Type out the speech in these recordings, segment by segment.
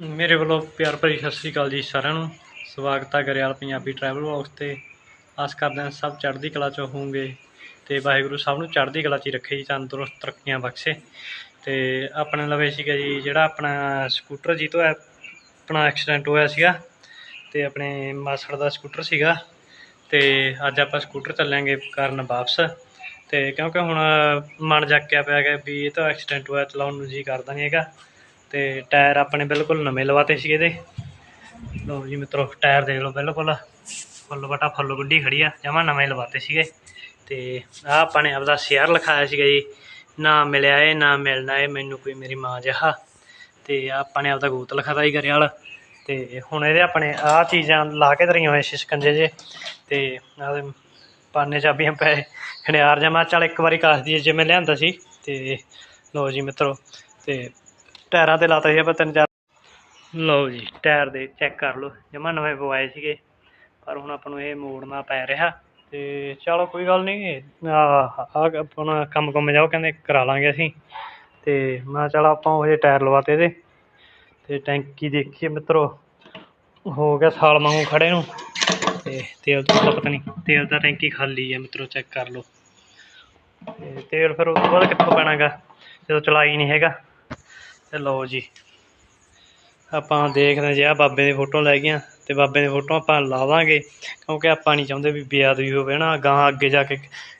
ਮੇਰੇ ਵੱਲੋਂ ਪਿਆਰ ਭਰੀ ਸਤਿ ਸ੍ਰੀ ਅਕਾਲ ਜੀ ਸਾਰਿਆਂ ਨੂੰ। ਸਵਾਗਤ ਹੈ ਗਰੇਵਾਲ ਪੰਜਾਬੀ ਟਰੈਵਲ ਵਲੌਗਸ ਤੇ। ਆਸ ਕਰਦੇ ਹਾਂ ਸਭ ਚੜ੍ਹਦੀ ਕਲਾ ਚ ਹੋਵੋਗੇ ਤੇ ਵਾਹਿਗੁਰੂ ਸਭ ਨੂੰ ਚੜ੍ਹਦੀ ਕਲਾ ਚ ਹੀ ਰੱਖੇ ਜੀ, ਤੰਦਰੁਸਤ ਤਰੱਕੀਆਂ ਬਖਸ਼ੇ। ਤੇ ਆਪਣੇ ਲਵੇ ਸੀਗਾ ਜੀ ਜਿਹੜਾ ਆਪਣਾ ਸਕੂਟਰ ਜੀ ਤੋਂ ਆਪਣਾ ਐਕਸੀਡੈਂਟ ਹੋਇਆ ਸੀਗਾ ਤੇ ਆਪਣੇ ਮਾਸੜ ਦਾ ਸਕੂਟਰ ਸੀਗਾ। ਤੇ ਅੱਜ ਆਪਾਂ ਸਕੂਟਰ ਚੱਲਾਂਗੇ ਕਰਨ ਵਾਪਸ। ਤੇ ਕਿਉਂਕਿ ਹੁਣ ਮਨ ਜਾਕਿਆ ਪਿਆ ਗਿਆ ਵੀ ਇਹ ਤਾਂ ਐਕਸੀਡੈਂਟ ਹੋਇਆ, ਚਲਾਉਣ ਨੂੰ ਜੀ ਕਰਦਾ ਨਹੀਂ ਹੈਗਾ। ਤੇ ਟਾਇਰ ਆਪਣੇ ਬਿਲਕੁਲ ਨਵੇਂ ਲਵਾਤੇ ਸੀ ਇਹਦੇ। ਲਓ ਜੀ ਮਿੱਤਰੋ, ਟਾਇਰ ਦੇਖ ਲਓ ਬਿਲਕੁਲ। ਫੁੱਲ ਬਟਾ ਫੁੱਲ ਗੁੱਡੀ ਖੜੀ ਆ, ਜਮਾ ਨਵੇਂ ਲਵਾਤੇ ਸੀਗੇ। ਤੇ ਆ ਆਪਾਂ ਨੇ ਆਪਦਾ ਸ਼ੇਅਰ ਲਿਖਾਇਆ ਸੀਗਾ ਜੀ। ਨਾ ਮਿਲਿਆ ਏ ਨਾ ਮਿਲਣਾ ਏ ਮੈਨੂੰ ਕੋਈ ਮੇਰੀ ਮਾਂ ਜਿਹਾ। ਤੇ ਆਪਾਂ ਨੇ ਆਪਦਾ ਗੂਤ ਲਿਖਾਤਾ ਜੀ ਗਰੇਵਾਲ ਤੇ ਹੁਣ ਇਹਦੇ ਆਪਣੇ ਆਹ ਚੀਜ਼ਾਂ ਲਾ ਕੇ ਧਰੀਆਂ ਹੋਏ ਸੀ ਸ਼ਿਕੰਜੇ ਜੇ। ਤੇ ਆਦੇ ਪਾਨੇ ਚਾਬੀਆਂ ਪਏ ਖਣਿਆਰ ਜਮਾ, ਚੱਲ ਇੱਕ ਵਾਰੀ ਕਾਸ ਦੀ ਜਿਵੇਂ ਲਿਆਂਦਾ ਸੀ। ਤੇ ਲੋ ਜੀ ਮਿੱਤਰੋ, ਤੇ ਟਾਇਰਾਂ ਤੇ ਲਾਤਾ ਸੀ ਆਪਾਂ ਤਿੰਨ ਚਾਰ। ਲਓ ਜੀ, ਟਾਇਰ ਦੇ ਚੈੱਕ ਕਰ ਲਓ। ਜਮਾ ਨਵੇਂ ਪਵਾਏ ਸੀਗੇ, ਪਰ ਹੁਣ ਆਪਾਂ ਨੂੰ ਇਹ ਮੋੜਨਾ ਪੈ ਰਿਹਾ। ਤੇ ਚਲੋ ਕੋਈ ਗੱਲ ਨਹੀਂ ਆ ਆਪਣਾ ਕੰਮ ਕੰਮ ਜਾਓ ਕਹਿੰਦੇ ਕਰਾ ਲਾਂਗੇ ਅਸੀਂ। ਤੇ ਮੈਂ ਕਿਹਾ ਚੱਲ ਆਪਾਂ ਉਹ ਜਿਹੇ ਟਾਇਰ ਲਵਾਤੇ ਇਹਦੇ। ਤੇ ਟੈਂਕੀ ਦੇਖੀਏ ਮਿੱਤਰੋ, ਹੋ ਗਿਆ ਸਾਲ ਵਾਂਗੂ ਖੜੇ ਨੂੰ। ਤੇ ਤੇਲ ਤੋਂ ਤਾਂ ਪਤਾ ਨਹੀਂ ਤੇਲ ਦਾ ਟੈਂਕੀ ਖਾਲੀ ਹੈ ਮਿੱਤਰੋ ਚੈੱਕ ਕਰ ਲਓ। ਤੇ ਤੇਲ ਫਿਰ ਉਸ ਤੋਂ ਬਾਅਦ ਕਿੱਥੋਂ ਪੈਣਾਗਾ, ਜਦੋਂ ਚਲਾਈ ਨਹੀਂ ਹੈਗਾ। ਤੇ ਲਓ ਜੀ। ਆਪਾਂ ਦੇਖਦੇ ਜੇ ਆ ਬਾਬੇ ਦੀ ਫੋਟੋ ਲੈ ਗਈਆਂ ਤੇ ਬਾਬੇ ਦੀ ਫੋਟੋ ਆਪਾਂ ਲਾਵਾਂਗੇ, ਕਿਉਂਕਿ ਆਪਾਂ ਨਹੀਂ ਚਾਹੁੰਦੇ ਵੀ ਬੇਅਦਬੀ ਹੋਵੇ ਨਾ ਗਾਂ ਅੱਗੇ ਜਾ ਕੇ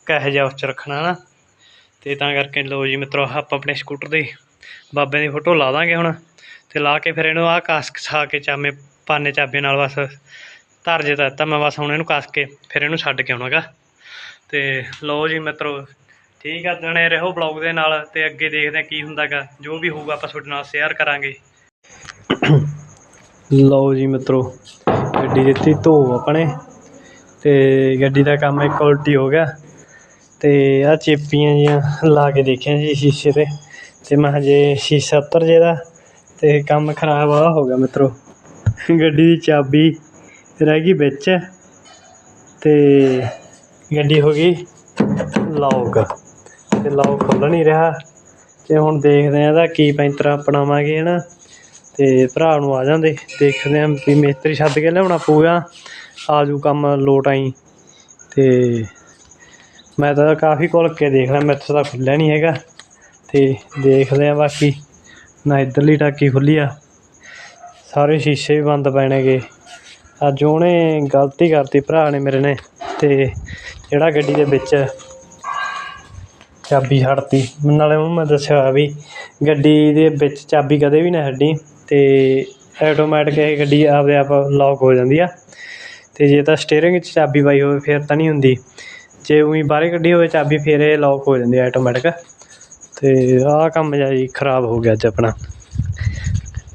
ਕਹੇ ਜਿਹਾ ਉਸ 'ਚ ਰੱਖਣਾ ਨਾ। ਤੇ ਤਾਂ ਕਰਕੇ ਲਓ ਜੀ ਮਿੱਤਰੋ, ਆਪਾਂ ਆਪਣੇ ਸਕੂਟਰ ਦੇ ਬਾਬੇ ਦੀ ਫੋਟੋ ਲਾ ਦਾਂਗੇ ਹੁਣ ਤੇ ਲਾ ਕੇ ਫਿਰ ਇਹਨੂੰ ਆਹ ਕਸ ਕਸਾ ਕੇ ਚਾਮੇ, ਪਾਨੇ ਚਾਬੇ ਨਾਲ ਬਸ ਧਰ ਜੇ ਦਿੱਤਾ ਮੈਂ, ਬਸ ਹੁਣ ਇਹਨੂੰ ਕੱਸ ਕੇ ਫਿਰ ਇਹਨੂੰ ਛੱਡ ਕੇ ਆਉਣਾਗਾ। ਤੇ ਲਓ ਜੀ ਮਿੱਤਰੋ ਠੀਕ ਆ, ਜਣੇ ਰਹੋ ਬਲੌਗ ਦੇ ਨਾਲ ਤੇ ਅੱਗੇ ਦੇਖਦੇ ਆ ਕੀ ਹੁੰਦਾਗਾ। ਜੋ ਵੀ ਹੋਊਗਾ ਆਪਾਂ ਤੁਹਾਡੇ ਨਾਲ ਸ਼ੇਅਰ ਕਰਾਂਗੇ। ਲਓ ਜੀ ਮਿੱਤਰੋ, ਗੱਡੀ ਦਿੱਤੀ ਧੋ ਆਪਣੇ ਤੇ ਗੱਡੀ ਦਾ ਕੰਮ ਇੱਕ ਉਲਟੀ ਹੋ ਗਿਆ। ਤੇ ਆ ਚੇਪੀਆਂ ਜੀਆਂ ਲਾ ਕੇ ਦੇਖਿਆ ਜੀ ਸ਼ੀਸ਼ੇ ਤੇ। ਤੇ ਮੈਂ ਹਜੇ ਸ਼ੀਸ਼ਾ ਉੱਤਰ ਜਿਹੜਾ ਦਾ ਤੇ ਕੰਮ ਖਰਾਬ ਆ, ਹੋ ਗਿਆ ਮਿੱਤਰੋ। ਗੱਡੀ ਦੀ ਚਾਬੀ ਰਹਿ ਗਈ ਵਿੱਚ ਤੇ ਗੱਡੀ ਹੋ ਗਈ ਲੌਕ ਤੇ ਲੌਕ ਖੁੱਲ ਨਹੀਂ ਰਿਹਾ। ਤੇ ਹੁਣ ਦੇਖਦੇ ਆ ਇਹਦਾ ਕੀ ਪੈਂਤਰਾ ਅਪਣਾਵਾਂਗੇ, ਹਨਾ। ਤੇ ਭਰਾ ਨੂੰ ਆ ਜਾਂਦੇ, ਦੇਖਦੇ ਆ ਵੀ ਮਿਸਤਰੀ ਛੱਡ ਕੇ ਲਿਆਉਣਾ ਪਊਗਾ। ਆਜੂ ਕੰਮ ਲੋਟ ਆਈ। ਤੇ ਮੈਂ ਤਾਂ ਕਾਫੀ ਕੋਲ ਕੇ ਦੇਖ ਲਿਆ, ਮੈਥੋਂ ਤਾਂ ਖੁੱਲਿਆ ਨਹੀਂ ਹੈਗਾ। ਤੇ ਦੇਖਦੇ ਆ ਬਾਕੀ, ਨਾ ਇੱਧਰਲੀ ਟਾਕੀ ਖੁੱਲੀ ਆ। ਸਾਰੇ ਸ਼ੀਸ਼ੇ ਵੀ ਬੰਦ ਪੈਣਗੇ ਅੱਜ ਉਹਨੇ ਗਲਤੀ ਕਰਤੀ, ਭਰਾ ਨੇ ਮੇਰੇ ਨੇ। ਤੇ ਜਿਹੜਾ ਗੱਡੀ ਦੇ ਵਿੱਚ ਚਾਬੀ ਛੱਡਤੀ ਨਾਲੇ ਉਹਨੂੰ ਮੈਂ ਦੱਸਿਆ ਹੋਇਆ ਵੀ ਗੱਡੀ ਦੇ ਵਿੱਚ ਚਾਬੀ ਕਦੇ ਵੀ ਨਾ ਛੱਡੀ ਤੇ ਆਟੋਮੈਟਿਕ ਇਹ ਗੱਡੀ ਆਪਦੇ ਆਪ ਲੌਕ ਹੋ ਜਾਂਦੀ ਆ। ਤੇ ਜੇ ਤਾਂ ਸਟੀਅਰਿੰਗ 'ਚ ਚਾਬੀ ਪਾਈ ਹੋਵੇ ਫਿਰ ਤਾਂ ਨਹੀਂ ਹੁੰਦੀ। ਜੇ ਉਹੀ ਬਾਹਰੇ ਕੱਢੀ ਹੋਵੇ ਚਾਬੀ ਫਿਰ ਇਹ ਲੌਕ ਹੋ ਜਾਂਦੀ ਆਟੋਮੈਟਿਕ ਤੇ ਆਹ ਕੰਮ ਜਿਹਾ ਜੀ ਖਰਾਬ ਹੋ ਗਿਆ ਅੱਜ ਆਪਣਾ।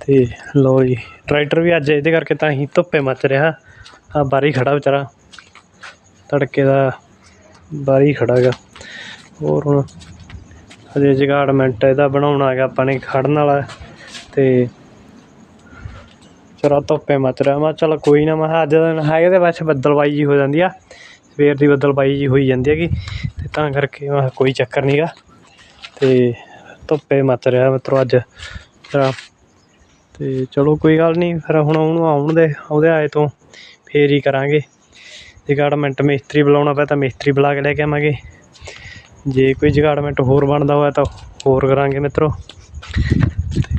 ਤੇ ਲਓ ਜੀ ਟਰੈਕਟਰ ਵੀ ਅੱਜ ਇਹਦੇ ਕਰਕੇ ਤਾਂ ਹੀ ਧੁੱਪੇ ਮੱਚ ਰਿਹਾ। ਆ ਬਾਰੀ ਖੜਾ ਵਿਚਾਰਾ। ਤੜਕੇ ਦਾ ਬਾਰੀ ਖੜਾ ਗਾ ਹੋਰ ਹੁਣ ਹਜੇ ਜਗਾੜਮੈਂਟ ਇਹਦਾ ਬਣਾਉਣਾ ਹੈਗਾ ਆਪਾਂ ਨੇ ਖੜਨ ਵਾਲਾ ਤੇ ਚਰਾ ਧੁੱਪੇ ਮੱਚ ਰਿਹਾ। ਮੈਂ ਕਿਹਾ ਕੋਈ ਨਾ, ਮੈਂ ਕਿਹਾ ਅੱਜ ਦਿਨ ਹੈਗੇ ਤੇ ਬਸ ਬੱਦਲਬਾਈ ਜੀ ਹੋ ਜਾਂਦੀ ਆ, ਸਵੇਰ ਦੀ ਬੱਦਲਬਾਈ ਜੀ ਹੋਈ ਜਾਂਦੀ ਹੈਗੀ ਤੇ ਤਾਂ ਕਰਕੇ ਮੈਂ ਕੋਈ ਚੱਕਰ ਨਹੀਂਗਾ ਤੇ ਧੁੱਪੇ ਮੱਚ ਰਿਹਾ ਮਿੱਤਰੋ ਅੱਜ। ਜਰਾ ਤੇ ਚਲੋ ਕੋਈ ਗੱਲ ਨਹੀਂ ਫਿਰ ਹੁਣ ਉਹਨੂੰ ਆਉਣ ਦੇ, ਉਹਦੇ ਆਏ ਤੋਂ ਫੇਰ ਹੀ ਕਰਾਂਗੇ। ਜਗਾੜਮੈਂਟ ਮਿਸਤਰੀ ਬੁਲਾਉਣਾ ਪਿਆ ਤਾਂ ਮਿਸਤਰੀ ਬੁਲਾ ਕੇ ਲੈ ਕੇ ਆਵਾਂਗੇ। ਜੇ ਕੋਈ ਜਗਾੜਮੈਂਟ ਹੋਰ ਬਣਦਾ ਹੋਇਆ ਤਾਂ ਹੋਰ ਕਰਾਂਗੇ ਮਿੱਤਰੋ।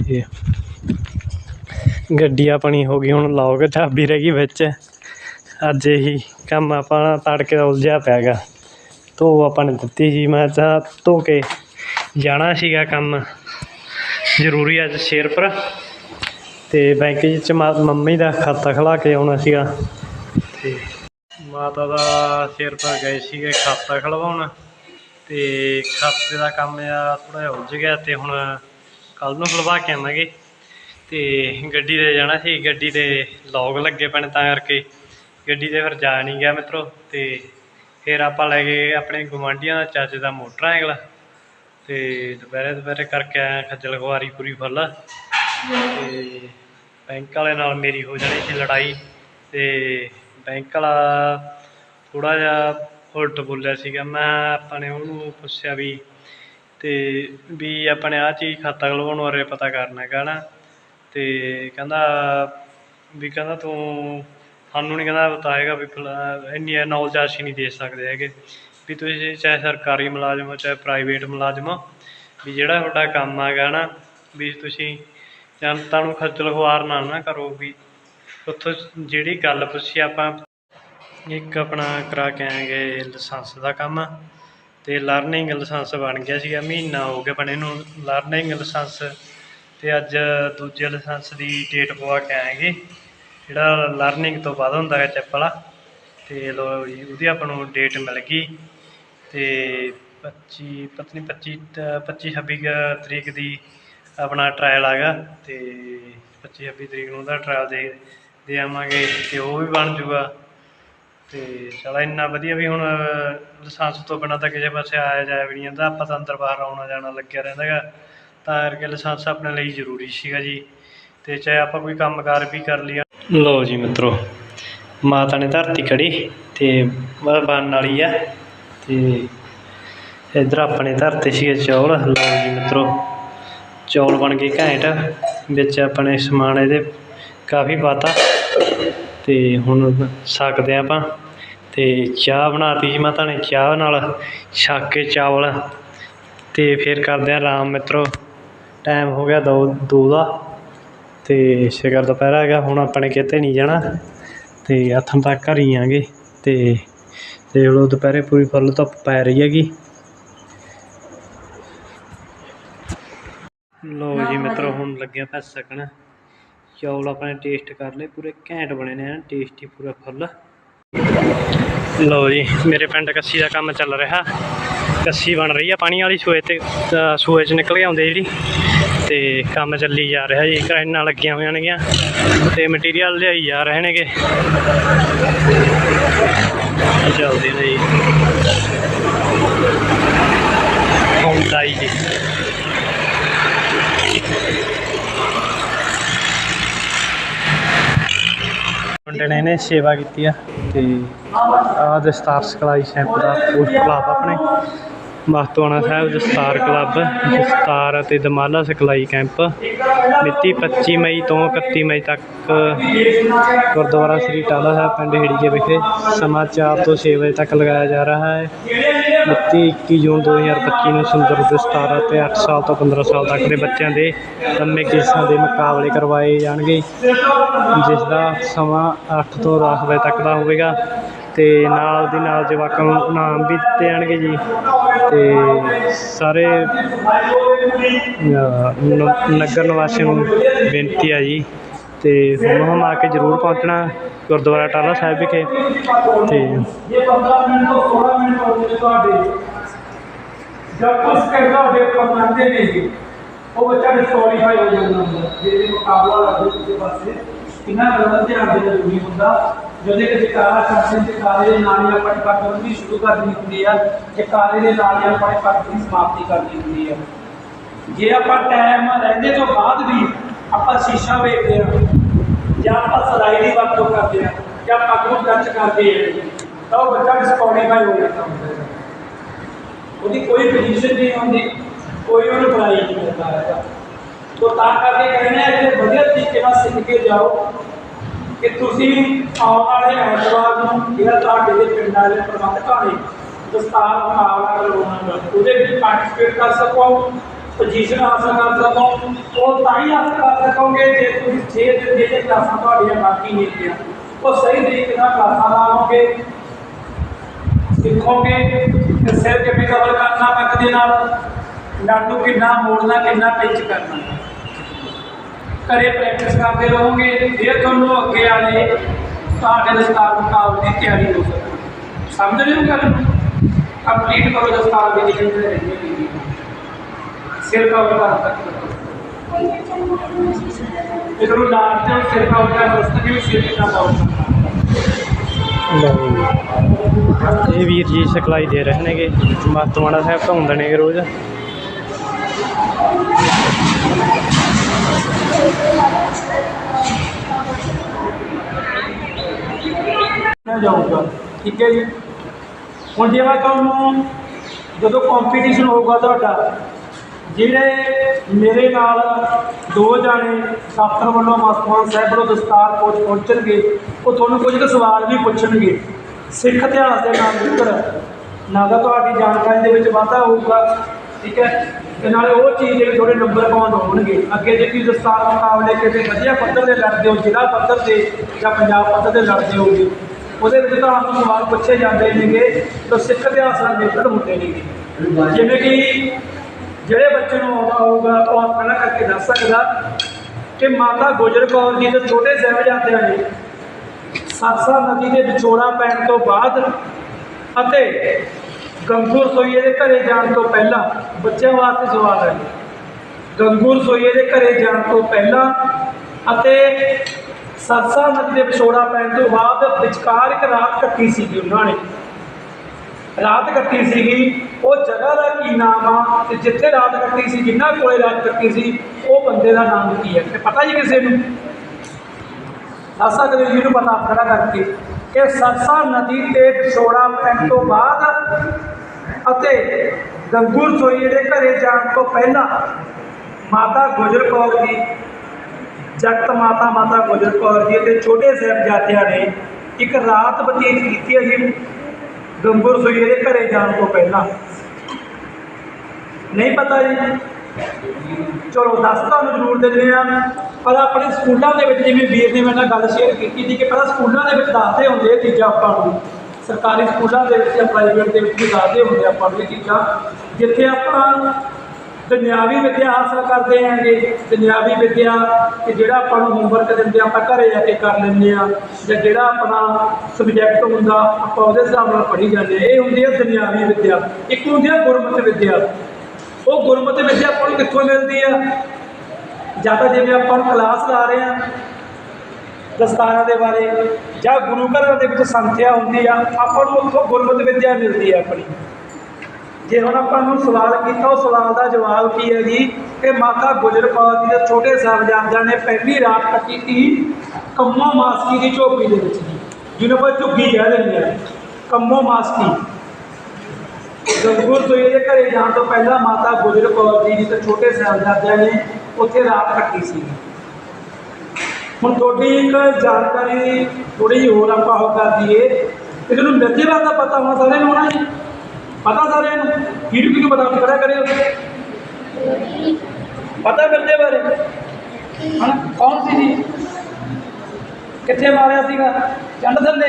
ਤੇ ਗੱਡੀ ਆਪਣੀ ਹੋ ਗਈ ਹੁਣ ਲੌਕ ਚਾਬੀ ਰਹਿ ਗਈ ਵਿੱਚ। ਅੱਜ ਇਹੀ ਕੰਮ ਆਪਾਂ ਤੜਕੇ ਦਾ ਉਲਝਿਆ ਪਿਆ ਗਾ। ਧੋ ਆਪਾਂ ਨੇ ਦਿੱਤੀ ਸੀ, ਮੈਂ ਤਾਂ ਧੋ ਕੇ ਜਾਣਾ ਸੀਗਾ ਕੰਮ। ਜ਼ਰੂਰੀ ਅੱਜ ਸ਼ੇਰਪੁਰ ਤੇ ਬੈਂਕ 'ਚ ਮਾ- ਮੰਮੀ ਦਾ ਖਾਤਾ ਖੁਲਾ ਕੇ ਆਉਣਾ ਸੀਗਾ। ਤੇ ਮਾਤਾ ਦਾ ਸ਼ੇਰਪੁਰ ਗਏ ਸੀਗੇ ਖਾਤਾ ਖੁਲਵਾਉਣ। ਤੇ ਖਾਤੇ ਦਾ ਕੰਮ ਆ ਥੋੜਾ ਜਿਹਾ ਉਲਝ ਗਿਆ ਤੇ ਹੁਣ ਕੱਲ ਨੂੰ ਖੁਲਵਾ ਕੇ ਆਵਾਂਗੇ। ਤੇ ਗੱਡੀ ਤੇ ਜਾਣਾ ਸੀ, ਗੱਡੀ ਤੇ ਲੌਗ ਲੱਗੇ ਪੈਣ ਤਾਂ ਕਰਕੇ ਗੱਡੀ ਤੇ ਫਿਰ ਜਾ ਨਹੀਂ ਗਿਆ ਮਿੱਤਰੋ। ਤੇ ਫਿਰ ਆਪਾਂ ਲੈ ਗਏ ਆਪਣੇ ਗੁਆਂਢੀਆਂ ਦਾ, ਚਾਚੇ ਦਾ ਮੋਟਰਸਾਈਕਲ। ਤੇ ਦੁਪਹਿਰੇ ਦੁਪਹਿਰੇ ਕਰਕੇ ਆਇਆ ਖੱਜਲ ਖੁਆਰੀ ਪੂਰੀ ਫੁੱਲ। ਤੇ ਬੈਂਕ ਵਾਲੇ ਨਾਲ ਮੇਰੀ ਹੋ ਜਾਣੀ ਸੀ ਲੜਾਈ। ਤੇ ਬੈਂਕ ਵਾਲਾ ਥੋੜਾ ਜਿਹਾ ਉਲਟ ਬੋਲਿਆ ਸੀਗਾ। ਮੈਂ ਆਪਾਂ ਨੇ ਉਹਨੂੰ ਪੁੱਛਿਆ ਵੀ ਅਤੇ ਵੀ ਆਪਣੇ ਆਹ ਚੀਜ਼ ਖਾਤਾ ਖੁਲਵਾਉਣ ਬਾਰੇ ਪਤਾ ਕਰਨਾ ਹੈਗਾ ਹੈ ਨਾ ਅਤੇ ਕਹਿੰਦਾ ਵੀ ਕਹਿੰਦਾ ਤੂੰ ਸਾਨੂੰ ਨਹੀਂ ਕਹਿੰਦਾ ਪਤਾ ਹੈਗਾ ਵੀ ਫਲਾ- ਇੰਨੀ ਨੌਲੇਜ ਅਸੀਂ ਨਹੀਂ ਦੇ ਸਕਦੇ ਹੈਗੇ। ਵੀ ਤੁਸੀਂ ਚਾਹੇ ਸਰਕਾਰੀ ਮੁਲਾਜ਼ਮ ਹੋ, ਚਾਹੇ ਪ੍ਰਾਈਵੇਟ ਮੁਲਾਜ਼ਮ ਹੋ, ਵੀ ਜਿਹੜਾ ਤੁਹਾਡਾ ਕੰਮ ਹੈਗਾ ਨਾ ਵੀ ਤੁਸੀਂ ਜਨਤਾ ਨੂੰ ਖੱਜਲ ਖੁਆਰ ਨਾ ਨਾ ਕਰੋ ਵੀ ਉੱਥੋਂ ਜਿਹੜੀ ਗੱਲ ਪੁੱਛੀ ਆਪਾਂ ਇੱਕ ਆਪਣਾ ਕਰਾ ਕੇ ਆਏਗੇ ਲਾਇਸੈਂਸ ਦਾ ਕੰਮ ਅਤੇ ਲਰਨਿੰਗ ਲਾਇਸੈਂਸ ਬਣ ਗਿਆ ਸੀਗਾ, ਮਹੀਨਾ ਹੋ ਗਿਆ ਬਣੇ ਨੂੰ ਲਰਨਿੰਗ ਲਾਇਸੈਂਸ ਅਤੇ ਅੱਜ ਦੂਜੇ ਲਾਇਸੈਂਸ ਦੀ ਡੇਟ ਪਵਾ ਕੇ ਆਏਗੇ ਜਿਹੜਾ ਲਰਨਿੰਗ ਤੋਂ ਬਾਅਦ ਹੁੰਦਾ ਹੈ ਚੈਪ ਵਾਲਾ, ਤੇ ਲੋ ਉਹਦੀ ਆਪਾਂ ਨੂੰ ਡੇਟ ਮਿਲ ਗਈ ਅਤੇ 25 ਪਤਨੀ ਨਹੀਂ 25 25 26 ਤਰੀਕ ਦੀ ਆਪਣਾ ਟਰਾਇਲ ਆਗਾ ਤੇ 25 26 ਤਰੀਕ ਨੂੰ ਉਹਦਾ ਟਰਾਇਲ ਦੇ ਦੇ ਆਵਾਂਗੇ ਤੇ ਉਹ ਵੀ ਬਣ ਜੂਗਾ ਅਤੇ ਚਲ ਇੰਨਾ ਵਧੀਆ ਵੀ ਹੁਣ ਲਾਇਸੈਂਸ ਤੋਂ ਬਿਨਾਂ ਤਾਂ ਕਿਸੇ ਪਾਸੇ ਆਇਆ ਜਾਇਆ ਵੀ ਨਹੀਂ ਜਾਂਦਾ। ਆਪਾਂ ਤਾਂ ਅੰਦਰ ਬਾਹਰ ਆਉਣਾ ਜਾਣਾ ਲੱਗਿਆ ਰਹਿੰਦਾ ਗਾ। ਤਾਂ ਕਰਕੇ ਲਾਇਸੈਂਸ ਆਪਣੇ ਲਈ ਜ਼ਰੂਰੀ ਸੀਗਾ ਜੀ। ਅਤੇ ਚਾਹੇ ਆਪਾਂ ਕੋਈ ਕੰਮਕਾਰ ਵੀ ਕਰ ਲਿਆ ਲਓ ਜੀ ਮਿੱਤਰੋ, ਮਾਤਾ ਨੇ ਧਰਤੀ ਕੜੀ ਅਤੇ ਬਣਨ ਵਾਲੀ ਆ। ਅਤੇ ਇੱਧਰ ਆਪਣੇ ਧਰਤੇ ਸੀਗੇ ਚੌਲ। ਲਓ ਜੀ ਮਿੱਤਰੋ, ਚੌਲ ਬਣ ਗਏ ਘੈਂਟ। ਵਿੱਚ ਆਪਣੇ ਸਮਾਨ ਇਹਦੇ ਕਾਫੀ ਪਾਤਾ। ਤੇ ਹੁਣ ਛਕਦੇ ਹਾਂ ਆਪਾਂ। ਤੇ ਚਾਹ ਬਣਾਤੀ ਜੀ ਮਾਤਾ ਨੇ ਚਾਹ ਨਾਲ ਛਕ ਕੇ ਚਾਵਲ। ਤੇ ਫਿਰ ਕਰਦੇ ਹਾਂ ਆਰਾਮ ਮਿੱਤਰੋ ਟਾਈਮ ਹੋ ਗਿਆ ਦੋ ਦੋ ਦਾ। ਤੇ ਸ਼ਿਕਰ ਦੁਪਹਿਰਾ ਹੈਗਾ ਹੁਣ ਆਪਾਂ ਨੇ ਕਿਤੇ ਨਹੀਂ ਜਾਣਾ। ਤੇ ਹੱਥਾਂ ਤੱਕ ਘਰ ਹੀ ਆਂਗੇ ਤੇ ਦੇਖ ਲਓ ਦੁਪਹਿਰੇ ਪੂਰੀ ਫੁੱਲ ਧੁੱਪ ਪੈ ਰਹੀ ਹੈਗੀ। ਲੋ ਜੀ ਮਿੱਤਰੋ ਹੁਣ ਲੱਗਿਆ ਪੈ ਸਕਣ ਚੌਲ ਆਪਣੇ ਟੇਸਟ ਕਰ ਲਏ, ਪੂਰੇ ਘੈਂਟ ਬਣੇ ਨੇ ਟੇਸਟੀ ਪੂਰਾ ਫੁੱਲ ਲਓ ਜੀ, ਮੇਰੇ ਪਿੰਡ ਕੱਸੀ ਦਾ ਕੰਮ ਚੱਲ ਰਿਹਾ। ਕੱਸੀ ਬਣ ਰਹੀ ਆ, ਪਾਣੀ ਵਾਲੀ ਸੂਏ ਤੇ ਤਾਂ ਸੂਏ 'ਚ ਨਿਕਲ ਕੇ ਆਉਂਦੇ ਜਿਹੜੀ ਤੇ ਕੰਮ ਚੱਲੀ ਜਾ ਰਿਹਾ ਜੀ, ਕ੍ਰੈਨਾਂ ਲੱਗੀਆਂ ਹੋਈਆਂ ਨੇਗੀਆਂ। ਤੇ ਮਟੀਰੀਅਲ ਲਿਆਈ ਜਾ ਰਹੇ ਨੇਗੇ। ਚੱਲਦੇ ਨੇ ਜੀ। ਹੁੰਦਾ ਜੀ। ਮੁੰਡੇ ਨੇ ਇਹਨੇ ਸੇਵਾ ਕੀਤੀ ਆ ਤੇ ਆਹ ਦਸਤਾਰ ਸਿਖਲਾਈ ਸੈਂਪ ਦਾ ਪੋਸਟਰ ਲਾਤਾ ਆਪਣੇ। ਮਸਤਵਾਣਾ ਸਾਹਿਬ ਦਸਤਾਰ ਕਲੱਬ ਦਸਤਾਰ ਅਤੇ ਦਮਾਲਾ ਸਿਖਲਾਈ ਕੈਂਪ। ਮਿਤੀ 25 ਮਈ ਤੋਂ 31 ਮਈ ਤੱਕ ਗੁਰਦੁਆਰਾ ਸ੍ਰੀ ਟਾਲਾ ਸਾਹਿਬ ਪਿੰਡ ਹਿੜੀਏ ਵਿਖੇ ਸਮਾਂ 4 ਤੋਂ 6 ਵਜੇ ਤੱਕ ਲਗਾਇਆ ਜਾ ਰਿਹਾ ਹੈ। ਬੱਤੀ 21 ਜੂਨ 2025 ਨੂੰ ਸੁੰਦਰ ਦਸਤਾਰ ਅਤੇ 8 ਸਾਲ ਤੋਂ 15 ਸਾਲ ਤੱਕ ਦੇ ਬੱਚਿਆਂ ਦੇ ਲੰਮੇ ਕੇਸਾਂ ਦੇ ਮੁਕਾਬਲੇ ਕਰਵਾਏ ਜਾਣਗੇ ਜਿਸ ਦਾ ਸਮਾਂ 8 ਤੋਂ 10 ਵਜੇ ਤੱਕ ਦਾ ਹੋਵੇਗਾ ਤੇ ਨਾਲ ਦੀ ਨਾਲ ਜਵਾਕਾਂ ਨੂੰ ਇਨਾਮ ਵੀ ਦਿੱਤੇ ਜਾਣਗੇ ਜੀ ਤੇ ਸਾਰੇ ਅਹ, ਨਗਰ ਨਿਵਾਸੀਆਂ ਨੂੰ ਬੇਨਤੀ ਆ ਜੀ ਤੇ ਹੁਮ ਹੁਮ ਆ ਕੇ ਜ਼ਰੂਰ ਪਹੁੰਚਣਾ ਗੁਰਦੁਆਰਾ ਟਾਲਾ ਸਾਹਿਬ ਵਿਖੇ। ਤੇ ਇਹ 15 ਮਿੰਟ ਤੋਂ 16 ਮਿੰਟ ਹੋਣਗੇ ਤੁਹਾਡੇ ਜਦ ਕੁਝ ਕਰਦਾ ਹੋਵੇ ਪਰਮਾਨਦੇ ਨੇ ਉਹ ਬੱਚਾ ਡਿਸਕੁਆਲੀਫਾਈ ਹੋ ਜਾਂਦਾ ਜੇ ਇਹ ਮੁਕਾਬਲਾ ਲੱਗੇ ਕਿਸੇ ਪਾਸੇ, ਕਿੰਨਾ ਗਲਤ ਧਿਆਨ ਦੇਣਾ ਜ਼ਰੂਰੀ ਹੁੰਦਾ। ਜਦੋਂ ਕਿ ਕਾਰਾ ਸੰਸਨ ਦੇ ਕਾਰੇ ਦੇ ਨਾਲ ਹੀ ਆਪਾਂ ਪਰਕਰਮ ਵੀ ਸ਼ੁਰੂ ਕਰ ਦਿੰਦੀ ਹੁੰਦੀ ਆ, ਤੇ ਕਾਰੇ ਦੇ ਨਾਲ ਹੀ ਆਪਾਂ ਪਰਕਰਮ ਦੀ ਸਮਾਪਤੀ ਕਰਨੀ ਹੁੰਦੀ ਆ। ਜੇ ਆਪਾਂ ਟਾਈਮ ਰਹਿੰਦੇ ਤੋਂ ਬਾਅਦ ਵੀ ਆਪਾਂ ਸ਼ੀਸ਼ਾ ਵੇਖਦੇ ਆ ਜਾਂ ਆਪਾਂ ਸਲਾਈ ਦੀ ਵਰਤੋਂ ਕਰਦੇ ਆ ਜਾਂ ਪੱਗ ਨੂੰ ਟੱਚ ਕਰਦੇ ਆ ਤਾਂ ਉਹ ਬੱਚਾ ਡਿਸਕੁਆਲੀਫਾਈ ਹੋ ਜਾਂਦਾ ਹੁੰਦਾ ਹੈ। ਉਹਦੀ ਕੋਈ ਪੋਜੀਸ਼ਨ ਨਹੀਂ ਹੁੰਦੀ ਕੋਈ ਉਹਨੂੰ ਬੁਲਾਈ ਨਹੀਂ ਕਰਦਾ ਹੈਗਾ। ਤੋ ਤਾਂ ਕਰਕੇ ਕਹਿੰਦੇ ਆ ਕਿ ਵਧੀਆ ਤਰੀਕੇ ਨਾਲ ਸਿੱਖ ਕੇ ਜਾਓ ਕਿ ਤੁਸੀਂ ਆਉਣ ਵਾਲੇ ਐਤਵਾਰ ਨੂੰ ਜਿਹੜਾ ਤੁਹਾਡੇ ਦੇ ਪਿੰਡ ਵਾਲੇ ਪ੍ਰਬੰਧਕਾਂ ਨੇ ਦਸਤਾਰ ਮੁਕਾਬਲਾ ਕਰਵਾਉਣਾ ਗਾ, ਉਹਦੇ ਵਿੱਚ ਪਾਰਟਿਸਿਪੇਟ ਕਰ ਸਕੋ। ਪੋਜੀਸ਼ਨ ਹਾਸਲ ਕਰ ਸਕੋ ਉਹ ਤਾਂ ਹੀ ਹਾਸਲ ਕਰ ਸਕੋਗੇ ਜੇ ਤੁਸੀਂ 6 ਦਿਨ ਜਿਹੜੇ ਕਲਾਸਾਂ ਤੁਹਾਡੀਆਂ ਬਾਕੀ ਨੇਗੀਆਂ ਉਹ ਸਹੀ ਤਰੀਕੇ ਨਾਲ ਕਲਾਸਾਂ ਲਾਓਗੇ ਸਿੱਖੋਗੇ ਕਿ ਸਿਰ ਕਿਵੇਂ ਕਵਰ ਕਰਨਾ ਪੱਕ ਦੇ ਨਾਲ ਡਾਟੂ ਕਿੰਨਾ ਮੋੜਨਾ ਕਿੰਨਾ ਪਿੰਚ ਕਰਨਾ ਘਰੇ ਪ੍ਰੈਕਟਿਸ ਕਰਦੇ ਰਹੋਗੇ ਫਿਰ ਤੁਹਾਨੂੰ ਅੱਗੇ ਵਾਲੇ ਤੁਹਾਡੇ ਦਸਤਾਰ ਮੁਕਾਬਲੇ ਦੀ ਤਿਆਰੀ ਹੋ ਸਕਦੀ ਸਮਝ ਰਹੇ ਹੋ ਗੱਲ ਕੰਪਲੀਟ ਕਰੋ ਦਸਤਾਰ ਦੀ ਲਿਖਣ ਦੇ ਤੱਕ ਤੇ ਰਸਤੇ ਵੀ ਇਹ ਵੀਰ ਜੀ ਸਿਖਲਾਈ ਦੇ ਰਹੇ ਨੇਗੇ। ਮਸਤਵਾਣਾ ਸਾਹਿਬ ਤੋਂ ਹੁੰਦੇ ਨੇਗੇ ਰੋਜ਼। ਨਾ ਜਾਊਗਾ। ਠੀਕ ਹੈ ਜੀ? ਹੁਣ ਜੇ ਮੈਂ ਤੁਹਾਨੂੰ ਜਦੋਂ ਕੰਪੀਟੀਸ਼ਨ ਹੋਊਗਾ ਤੁਹਾਡਾ ਜਿਹੜੇ ਮੇਰੇ ਨਾਲ ਦੋ ਜਾਣੇ ਦਫ਼ਤਰ ਵੱਲੋਂ ਮਸਤਮਾਨ ਸਾਹਿਬ ਵੱਲੋਂ ਦਸਤਾਰ ਕੋਚ ਪਹੁੰਚਣਗੇ, ਉਹ ਤੁਹਾਨੂੰ ਕੁਝ ਕੁ ਸਵਾਲ ਵੀ ਪੁੱਛਣਗੇ। ਸਿੱਖ ਇਤਿਹਾਸ ਦੇ ਨਾਲ ਜੁਕਰ ਨਾ ਤਾਂ ਤੁਹਾਡੀ ਜਾਣਕਾਰੀ ਦੇ ਵਿੱਚ ਵਾਧਾ ਹੋਊਗਾ, ਠੀਕ ਹੈ? ਤੇ ਨਾਲੇ ਉਹ ਚੀਜ਼ ਦੇ ਵੀ ਥੋੜੇ ਨੰਬਰ ਪਾਉਂਡ ਹੋਣਗੇ। ਅੱਗੇ ਜੇ ਤੁਸੀਂ ਦਸਤਾਰ ਮੁਕਾਬਲੇ ਕਿਤੇ ਵਧੀਆ ਪੱਧਰ 'ਤੇ ਲੜਦੇ ਹੋ, ਜ਼ਿਲ੍ਹਾ ਪੱਧਰ ਤੇ ਜਾਂ ਪੰਜਾਬ ਪੱਧਰ ਤੇ ਲੜਦੇ ਹੋਗੇ, ਉਹਦੇ ਵਿੱਚ ਤੁਹਾਨੂੰ ਸਵਾਲ ਪੁੱਛੇ ਜਾਂਦੇ ਨੇਗੇ, ਤਾਂ ਸਿੱਖ ਇਤਿਹਾਸ ਨਾਲ ਰਿਲੇਟਡ ਹੁੰਦੇ ਨੇਗੇ। ਜਿਵੇਂ ਕਿ ਜਿਹੜੇ ਬੱਚੇ ਨੂੰ ਆਉਂਦਾ ਹੋਊਗਾ ਉਹ ਆਪਣਾ ਕਰਕੇ ਦੱਸ ਸਕਦਾ ਕਿ ਮਾਤਾ ਗੁਜਰ ਕੌਰ ਜੀ ਦੇ ਛੋਟੇ ਸਾਹਿਬਜ਼ਾਦਿਆਂ ਨੇ ਸਰਸਾ ਨਦੀ ਦੇ ਵਿਛੋੜਾ ਪੈਣ ਤੋਂ ਬਾਅਦ ਅਤੇ ਗੰਗੂ ਰਸੋਈਏ ਦੇ ਘਰੇ ਜਾਣ ਤੋਂ ਪਹਿਲਾਂ, ਬੱਚਿਆਂ ਵਾਸਤੇ ਸਵਾਲ ਹੈ ਗੰਗੂ ਰਸੋਈਏ ਦੇ ਘਰੇ ਜਾਣ ਤੋਂ ਪਹਿਲਾਂ ਅਤੇ ਸਰਸਾ ਨਦੀ ਦੇ ਵਿਛੋੜਾ ਪੈਣ ਤੋਂ ਬਾਅਦ ਵਿਚਕਾਰ ਇੱਕ ਰਾਤ ਕੱਟੀ ਸੀਗੀ ਉਹਨਾਂ ਨੇ। ਰਾਤ ਕੱਟੀ ਸੀਗੀ। ਉਹ ਜਗ੍ਹਾ ਦਾ ਕੀ ਨਾਮ ਆ ਤੇ ਜਿੱਥੇ ਰਾਤ ਕੱਟੀ ਸੀ, ਜਿੰਨਾ ਕੋਲੇ ਰਾਤ ਕੱਟੀ ਸੀ, ਉਹ ਬੰਦੇ ਦਾ ਨਾਮ ਕੀ ਹੈ? ਤੇ ਪਤਾ ਜੀ ਕਿਸੇ ਨੂੰ? ਦੱਸ ਸਕਦੇ ਜੀ ਨੂੰ ਪਤਾ, ਖੜਾ ਕਰਕੇ। ਕਿ ਸਰਸਾ ਨਦੀ ਤੇ ਵਿਛੋੜਾ ਪੈਣ ਤੋਂ ਬਾਅਦ ਅਤੇ ਗੰਗੂ ਰਸੋਈਏ ਦੇ ਘਰੇ ਜਾਣ ਤੋਂ ਪਹਿਲਾਂ ਮਾਤਾ ਗੁਜਰ ਕੌਰ ਜੀ ਜਗਤ ਮਾਤਾ ਮਾਤਾ ਗੁਜਰ ਕੌਰ ਜੀ ਤੇ ਛੋਟੇ ਸਾਹਿਬਜ਼ਾਦਿਆਂ ਨੇ ਇੱਕ ਰਾਤ ਬਤੀਤ ਕੀਤੀ ਹੈ ਜੀ। ਗੰਗੂ ਰਸੋਈਏ ਦੇ ਘਰੇ ਜਾਣ ਤੋਂ ਪਹਿਲਾਂ। ਨਹੀਂ ਪਤਾ ਜੀ। ਚਲੋ, ਦੱਸ ਤੁਹਾਨੂੰ ਜ਼ਰੂਰ ਦਿੰਦੇ ਆ ਪਰ ਆਪਣੇ ਸਕੂਲਾਂ ਦੇ ਵਿੱਚ ਜਿਵੇਂ ਵੀਰ ਨੇ ਮੇਰੇ ਨਾਲ ਗੱਲ ਸ਼ੇਅਰ ਕੀਤੀ ਸੀ ਕਿ ਪਹਿਲਾਂ ਸਕੂਲਾਂ ਦੇ ਵਿੱਚ ਦੱਸਦੇ ਹੁੰਦੇ ਇਹ ਚੀਜ਼ਾਂ ਆਪਾਂ ਨੂੰ। ਸਰਕਾਰੀ ਸਕੂਲਾਂ ਦੇ ਵਿੱਚ ਜਾਂ ਪ੍ਰਾਈਵੇਟ ਦੇ ਵਿੱਚ ਵੀ ਦੱਸਦੇ ਹੁੰਦੇ ਆਪਾਂ ਨੂੰ ਇਹ ਚੀਜ਼ਾਂ। ਜਿੱਥੇ ਆਪਾਂ ਦੁਨਿਆਵੀ ਵਿੱਦਿਆ ਹਾਸਲ ਕਰਦੇ ਆਂਗੇ। ਦੁਨਿਆਵੀ ਵਿੱਦਿਆ ਕਿ ਜਿਹੜਾ ਆਪਾਂ ਨੂੰ ਹੋਮਵਰਕ ਦਿੰਦੇ ਆਪਾਂ ਘਰੇ ਜਾ ਕੇ ਕਰ ਲੈਂਦੇ ਆ ਜਾਂ ਜਿਹੜਾ ਆਪਣਾ ਸਬਜੈਕਟ ਹੁੰਦਾ, ਆਪਾਂ ਉਹਦੇ ਹਿਸਾਬ ਨਾਲ ਪੜ੍ਹੀ ਜਾਂਦੇ ਆ। ਇਹ ਹੁੰਦੀ ਹੈ ਦੁਨਿਆਵੀ ਵਿੱਦਿਆ। ਇੱਕ ਹੁੰਦੀ ਆ ਗੁਰਮਤਿ ਵਿੱਦਿਆ। ਉਹ ਗੁਰਮਤਿ ਵਿੱਦਿਆ ਆਪਾਂ ਨੂੰ ਕਿੱਥੋਂ ਮਿਲਦੀ ਆ? ਜਾਂ ਤਾਂ ਜਿਵੇਂ ਆਪਾਂ ਨੂੰ ਕਲਾਸ ਲਾ ਰਹੇ ਆ ਦਸਤਾਰਾਂ ਦੇ ਬਾਰੇ, ਜਾਂ ਗੁਰੂ ਘਰਾਂ ਦੇ ਵਿੱਚ ਸੰਥਿਆ ਹੁੰਦੀ ਆ, ਆਪਾਂ ਨੂੰ ਉੱਥੋਂ ਗੁਰਮਤਿ ਵਿੱਦਿਆ ਮਿਲਦੀ ਆ ਆਪਣੀ। ਜੇ ਹੁਣ ਆਪਾਂ ਨੂੰ ਸਵਾਲ ਕੀਤਾ, ਉਹ ਸਵਾਲ ਦਾ ਜਵਾਬ ਕੀ ਹੈ ਜੀ? ਕਿ ਮਾਤਾ ਗੁਜਰ ਕੌਰ ਜੀ ਦੇ ਛੋਟੇ ਸਾਹਿਬਜ਼ਾਦਿਆਂ ਨੇ ਪਹਿਲੀ ਰਾਤ ਕੱਟੀ ਸੀ ਕੰਮੋ ਮਾਸਕੀ ਦੀ ਝੋਪੜੀ ਦੇ ਵਿੱਚ ਜਿਹਨੂੰ ਆਪਾਂ ਝੁੱਗੀ ਕਹਿ ਦਿੰਦੇ ਆ। ਕੰਮੋ ਮਾਸਕੀ। ਗੰਗੂਰ ਸੋਏ ਦੇ ਘਰੇ ਜਾਣ ਤੋਂ ਪਹਿਲਾਂ ਮਾਤਾ ਗੁਜਰ ਕੌਰ ਜੀ ਦੀ ਤੇ ਛੋਟੇ ਸਾਹਿਬਜ਼ਾਦਿਆਂ ਨੇ ਉੱਥੇ ਰਾਤ ਕੱਟੀ ਸੀ। ਹੁਣ ਤੁਹਾਡੀ ਇੱਕ ਜਾਣਕਾਰੀ ਥੋੜੀ ਜਿਹੀ ਹੋਰ ਆਪਾਂ ਹੋ ਕਰ ਦਈਏ। ਕਿ ਜਿਹਨੂੰ ਦਾ ਪਤਾ ਹੋਣਾ ਸਾਰਿਆਂ ਨੂੰ ਹੋਣਾ ਜੀ। ਪਤਾ ਸਾਰਿਆਂ ਨੂੰ ਕਿਹਨੂੰ ਕਿਹਨੂੰ ਪਤਾ ਖੜਾ ਕਰੇ ਉੱਥੇ? ਪਤਾ ਮਿਰਜ਼ੇ ਬਾਰੇ? ਹਨਾ? ਕੌਣ ਸੀ ਜੀ? ਕਿੱਥੇ ਮਾਰਿਆ ਸੀਗਾ? ਚੰਡ ਥੱਲੇ?